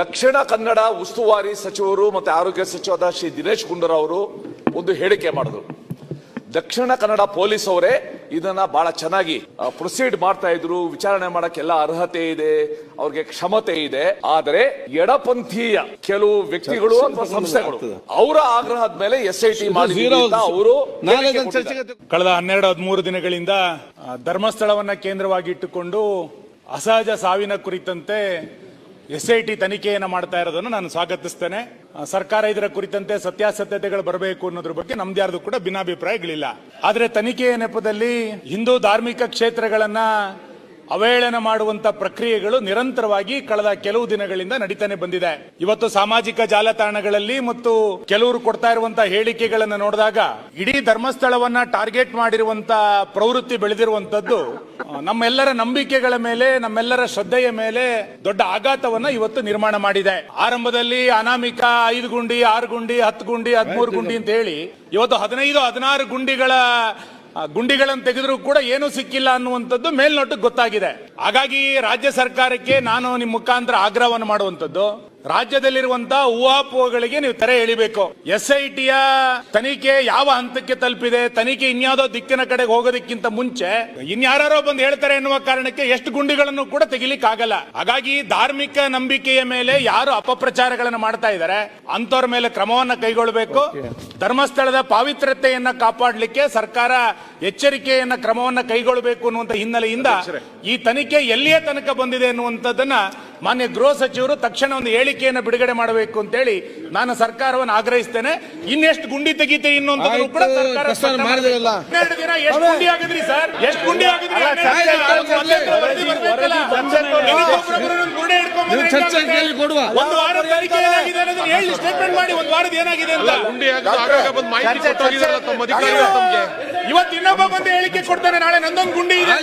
ದಕ್ಷಿಣ ಕನ್ನಡ ಉಸ್ತುವಾರಿ ಸಚಿವರು ಮತ್ತೆ ಆರೋಗ್ಯ ಸಚಿವರಾದ ಶ್ರೀ ದಿನೇಶ್ ಗುಂಡೂರಾವ್ ಅವರು ಒಂದು ಹೇಳಿಕೆ ಮಾಡಿದ್ರು. ದಕ್ಷಿಣ ಕನ್ನಡ ಪೊಲೀಸ್ ಅವರೇ ಇದನ್ನ ಬಹಳ ಚೆನ್ನಾಗಿ ಪ್ರೊಸೀಡ್ ಮಾಡ್ತಾ ಇದ್ರು. ವಿಚಾರಣೆ ಮಾಡಕ್ಕೆಲ್ಲ ಅರ್ಹತೆ ಇದೆ ಅವ್ರಿಗೆ ಕ್ಷಮತೆ ಇದೆ. ಆದರೆ ಎಡಪಂಥೀಯ ಕೆಲವು ವ್ಯಕ್ತಿಗಳು ಅಥವಾ ಸಂಸ್ಥೆಗಳು ಅವರ ಆಗ್ರಹದ ಮೇಲೆ ಎಸ್ ಐ ಟಿ ಅವರು ಕಳೆದ ಹನ್ನೆರಡು ಹದಿಮೂರು ದಿನಗಳಿಂದ ಧರ್ಮಸ್ಥಳವನ್ನ ಕೇಂದ್ರವಾಗಿ ಇಟ್ಟುಕೊಂಡು ಅಸಹಜ ಸಾವಿನ ಕುರಿತಂತೆ ಎಸ್ ಐ ಟಿ ತನಿಖೆಯನ್ನು ಮಾಡ್ತಾ ಇರೋದನ್ನು ನಾನು ಸ್ವಾಗತಿಸ್ತೇನೆ. ಸರ್ಕಾರ ಇದರ ಕುರಿತಂತೆ ಸತ್ಯಾಸತ್ಯತೆಗಳು ಬರಬೇಕು ಅನ್ನೋದ್ರ ಬಗ್ಗೆ ನಮ್ದ್ಯಾರ್ದು ಕೂಡ ಭಿನ್ನಾಭಿಪ್ರಾಯಗಳಿಲ್ಲ. ಆದರೆ ತನಿಖೆಯ ನೆಪದಲ್ಲಿ ಹಿಂದೂ ಧಾರ್ಮಿಕ ಕ್ಷೇತ್ರಗಳನ್ನ ಅವಹೇಳನ ಮಾಡುವಂತ ಪ್ರಕ್ರಿಯೆಗಳು ನಿರಂತರವಾಗಿ ಕಳೆದ ಕೆಲವು ದಿನಗಳಿಂದ ನಡೀತಾನೆ ಬಂದಿದೆ. ಇವತ್ತು ಸಾಮಾಜಿಕ ಜಾಲತಾಣಗಳಲ್ಲಿ ಮತ್ತು ಕೆಲವರು ಕೊಡ್ತಾ ಇರುವಂತ ಹೇಳಿಕೆಗಳನ್ನು ನೋಡಿದಾಗ ಇಡೀ ಧರ್ಮಸ್ಥಳವನ್ನ ಟಾರ್ಗೆಟ್ ಮಾಡಿರುವಂತ ಪ್ರವೃತ್ತಿ ಬೆಳೆದಿರುವಂತದ್ದು ನಮ್ಮೆಲ್ಲರ ನಂಬಿಕೆಗಳ ಮೇಲೆ, ನಮ್ಮೆಲ್ಲರ ಶ್ರದ್ಧೆಯ ಮೇಲೆ ದೊಡ್ಡ ಆಘಾತವನ್ನ ಇವತ್ತು ನಿರ್ಮಾಣ ಮಾಡಿದೆ. ಆರಂಭದಲ್ಲಿ ಅನಾಮಿಕ ಐದು ಗುಂಡಿ, ಆರು ಗುಂಡಿ, ಹತ್ತು ಗುಂಡಿ, ಹದಿಮೂರು ಗುಂಡಿ ಅಂತ ಹೇಳಿ, ಇವತ್ತು ಹದಿನೈದು, ಹದಿನಾರು ಗುಂಡಿಗಳ ಗುಂಡಿಗಳನ್ನು ತೆಗೆದರೂ ಕೂಡ ಏನೂ ಸಿಕ್ಕಿಲ್ಲ ಅನ್ನುವಂಥದ್ದು ಮೇಲ್ನೋಟಕ್ಕೆ ಗೊತ್ತಾಗಿದೆ. ಹಾಗಾಗಿ ರಾಜ್ಯ ಸರ್ಕಾರಕ್ಕೆ ನಾನು ನಿಮ್ಮ ಮುಖಾಂತರ ಆಗ್ರಹವನ್ನು ಮಾಡುವಂಥದ್ದು. ರಾಜ್ಯದಲ್ಲಿರುವಂತಹ ಊಹಾಪೋಹಗಳಿಗೆ ನೀವು ತೆರೆ ಎಳಿಬೇಕು. ಎಸ್ ಐ ಟಿಯ ತನಿಖೆ ಯಾವ ಹಂತಕ್ಕೆ ತಲುಪಿದೆ, ತನಿಖೆ ಇನ್ಯಾವುದೋ ದಿಕ್ಕಿನ ಕಡೆಗೆ ಹೋಗೋದಕ್ಕಿಂತ ಮುಂಚೆ ಇನ್ಯಾರೋ ಬಂದು ಹೇಳ್ತಾರೆ ಎನ್ನುವ ಕಾರಣಕ್ಕೆ ಎಷ್ಟು ಗುಂಡಿಗಳನ್ನು ಕೂಡ ತೆಗಿಲಿಕ್ಕಾಗಲ್ಲ. ಹಾಗಾಗಿ ಧಾರ್ಮಿಕ ನಂಬಿಕೆಯ ಮೇಲೆ ಯಾರು ಅಪಪ್ರಚಾರಗಳನ್ನು ಮಾಡ್ತಾ ಇದ್ದಾರೆ ಅಂತವ್ರ ಮೇಲೆ ಕ್ರಮವನ್ನು ಕೈಗೊಳ್ಳಬೇಕು. ಧರ್ಮಸ್ಥಳದ ಪಾವಿತ್ರ್ಯತೆಯನ್ನ ಕಾಪಾಡಲಿಕ್ಕೆ ಸರ್ಕಾರ ಎಚ್ಚರಿಕೆಯನ್ನ ಕ್ರಮವನ್ನ ಕೈಗೊಳ್ಳಬೇಕು ಅನ್ನುವಂತ ಹಿನ್ನೆಲೆಯಿಂದ ಈ ತನಿಖೆ ಎಲ್ಲಿಯೇ ತನಕ ಬಂದಿದೆ ಅನ್ನುವಂಥದ್ದನ್ನ ಮಾನ್ಯ ಗೃಹ ಸಚಿವರು ತಕ್ಷಣ ಒಂದು ಹೇಳಿಕೆಯನ್ನು ಬಿಡುಗಡೆ ಮಾಡಬೇಕು ಅಂತೇಳಿ ನಾನು ಸರ್ಕಾರವನ್ನು ಆಗ್ರಹಿಸ್ತೇನೆ. ಇನ್ನೆಷ್ಟು ಗುಂಡಿ ತೆಗಿತೆ ಇನ್ನೊಂದು ಕೂಡ ಸರ್ಕಾರ. ಹನ್ನೆರಡು ದಿನ ಎಷ್ಟು ಗುಂಡಿ ಆಗಿದ್ರಿ ಸರ್? ಎಷ್ಟು ಗುಂಡಿ ಆಗಿದ್ರಿ ವರದಿ ಒಂದು ಗುಂಡಿ ಹಿಡ್ಕೊಂಡ್ ಬಂದ್ರೆ ನೀವು ಚರ್ಚೆ ಹೆಂಗಾಗುತ್ತೆ? ಕೇಳಿ ಕೊಡುವ. ಒಂದು ವಾರ ತನಿಖೆ ಏನಾಗಿದೆ ಅನ್ನೋದನ್ನ ಹೇಳಿ ಸ್ಟೇಟ್ಮೆಂಟ್ ಮಾಡಿ ಒಂದು ವಾರದ ಏನಾಗಿದೆ ಅಂತ. ಇವತ್ತು ಇನ್ನೊಬ್ಬ ಬಂದು ಹೇಳಿಕೆ ಕೊಡ್ತಾನೆ ನಾಳೆ ನಂದೊಂದು ಗುಂಡಿ ಇದೆ